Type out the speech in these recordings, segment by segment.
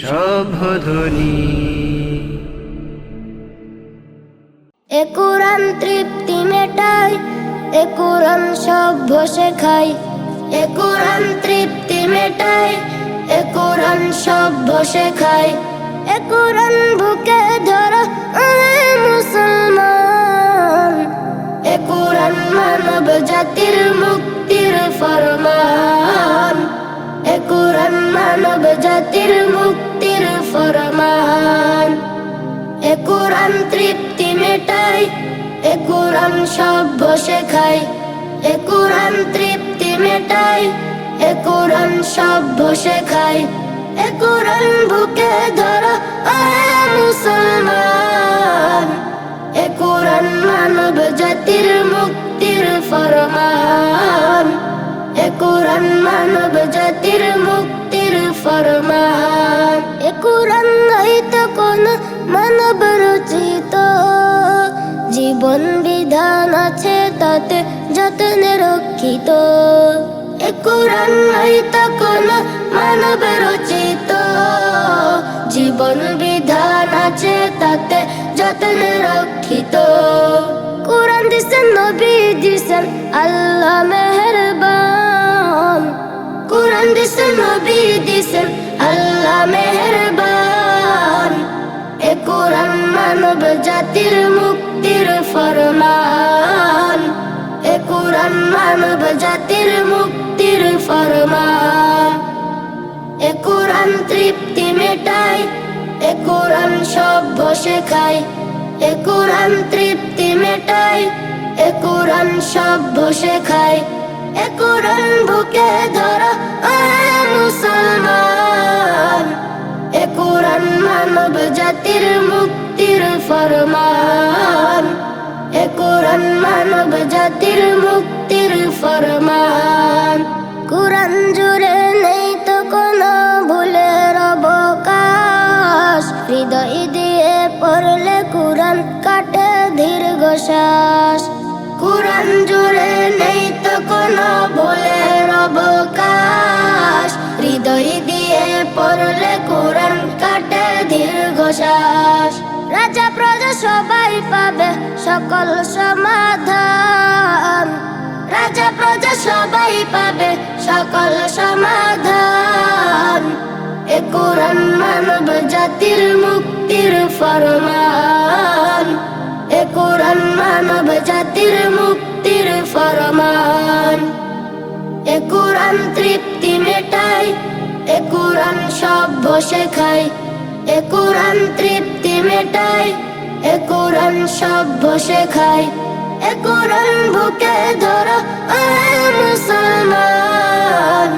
সভধ্বনি এ কোরআন তৃপ্তি মেটায় এ কোরআন সভ্য শেখায় এ কোরআন তৃপ্তি মেটায় এ সভ্য শেখায় এ বুকে ধরো মুসলমান কোরআন তৃপ্তি মেটায় এ কোরআন সভ্য শেখায় এ কোরআন তৃপ্তি মেটায় এ কোরআন সভ্য শেখায় এ কোরআন বুকে ধরো মুসলমান। এ কোরআন মানব জাতির মুক্তির ফরমান। এ কোরআন মানব জাতির মুক্তির ফরমান। যতনে রক্ষিত এ কোরআন নয়তো কোন মানব রচিত জীবন বিধান আছে তাতে যতনে রক্ষিত কোরআন দিছেন নবী দিছেন আল্লাহ মেহেরবান কোরআন দিছেন নবী দিছেন আল্লাহ মেহেরবান এ কোরআন মানব জাতির মুক্তির ফরমান এ কোরআন মানব জাতির মুক্তির ফরমান এ কোরআন তৃপ্তি মেটায় এ কোরআন সভ্য শেখায় এ কোরআন তৃপ্তি মেটায় এ কোরআন সভ্য শেখায় এ কোরআন বুকে ধরো মুসলমান। এ কোরআন মানব জাতির মুক্তির ফরমান। এ কোরআন মানব জাতির ফরমান কোরআন জুড়ে নেই তো কোনো ভুলের অবকাশ। হৃদয় দিয়ে পড়লে কোরআন কাটে দীর্ঘ শ্বাস কোরআন জুড়ে নেই তো কোনো ভুলের অবকাশ। হৃদয় দিয়ে পড়লে কোরআন কাটে দীর্ঘ শ্বাস রাজা, প্রজা সবাই পাবে সকল সমাধান। রাজা প্রজা সবাই পাবে সকল সমাধান। এ কোরআন মানব জাতির মুক্তির ফরমান। এ কোরআন মানব জাতির মুক্তির ফরমান। এ কোরআন তৃপ্তি মেটায় এ কোরআন সভ্য শেখায় এ কোরআন তৃপ্তি মেটায় এ কোরআন সভ্য শেখায় এ কোরআন বুকে ধরো মুসলমান।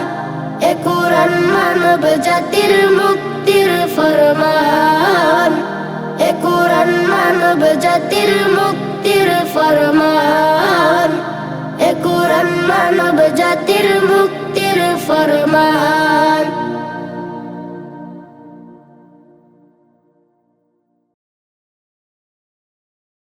এ কোরআন মানব জাতির মুক্তির ফরমান। এ কোরআন মানব জাতির মুক্তির